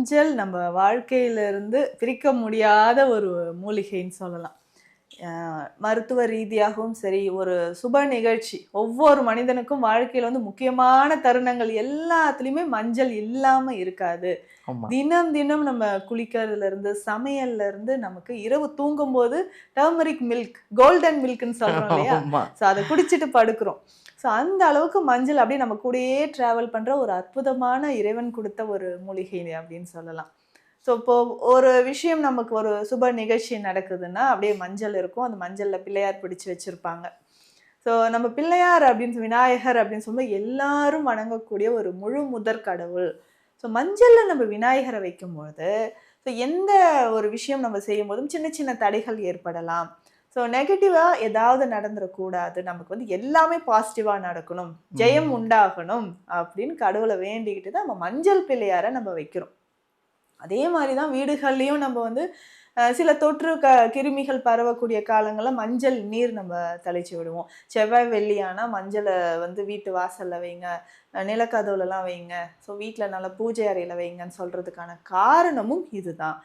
மஞ்சள் நம்ம வாழ்க்கையிலிருந்து பிரிக்க முடியாத ஒரு மூலிகைன்னு சொல்லலாம். மருத்துவ ரீதியாகவும் சரி ஒரு சுப நிகழ்ச்சி. ஒவ்வொரு மனிதனுக்கும் வாழ்க்கையில வந்து முக்கியமான தருணங்கள் எல்லாத்துலேயுமே மஞ்சள் இல்லாம இருக்காது. தினம் தினம் நம்ம குளிக்கிறதுல இருந்து சமையல்ல இருந்து நமக்கு இரவு தூங்கும்போது டர்மரிக் மில்க் கோல்டன் மில்க்னு சொல்றோம் இல்லையா? ஸோ அதை குடிச்சிட்டு படுக்கிறோம். ஸோ அந்த அளவுக்கு மஞ்சள் அப்படியே நம்ம கூடயே ட்ராவல் பண்ணுற ஒரு அற்புதமான இறைவன் கொடுத்த ஒரு மூலிகை அப்படின்னு சொல்லலாம். ஸோ இப்போ ஒரு விஷயம் நமக்கு ஒரு சுப நிகழ்ச்சி நடக்குதுன்னா அப்படியே மஞ்சள் இருக்கும். அந்த மஞ்சளில் பிள்ளையார் பிடிச்சு வச்சுருப்பாங்க. ஸோ நம்ம பிள்ளையார் அப்படின்னு விநாயகர் அப்படின்னு சொல்லும்போது எல்லாரும் வணங்கக்கூடிய ஒரு முழு முதற் கடவுள். ஸோ மஞ்சளில் நம்ம விநாயகரை வைக்கும்போது ஸோ எந்த ஒரு விஷயம் நம்ம செய்யும் போதும் சின்ன சின்ன தடைகள் ஏற்படலாம். ஸோ நெகட்டிவாக ஏதாவது நடந்துடக்கூடாது நமக்கு வந்து எல்லாமே பாசிட்டிவாக நடக்கணும். ஜெயம் உண்டாகணும் அப்படின்னு கடவுளை வேண்டிக்கிட்டு தான் நம்ம மஞ்சள் பிள்ளையாரை நம்ம வைக்கிறோம். அதே மாதிரி தான் வீடுகள்லையும் நம்ம வந்து சில தொற்று க கிருமிகள் பரவக்கூடிய காலங்களில் மஞ்சள் நீர் நம்ம தெளிச்சு விடுவோம். செவ்வாய் வெள்ளியானா மஞ்சளை வந்து வீட்டு வாசலில் வைங்க நிலக்கதவுலலாம் வைங்க. ஸோ வீட்டில் நல்ல பூஜை அறையில் வைங்கன்னு சொல்கிறதுக்கான காரணமும் இதுதான்.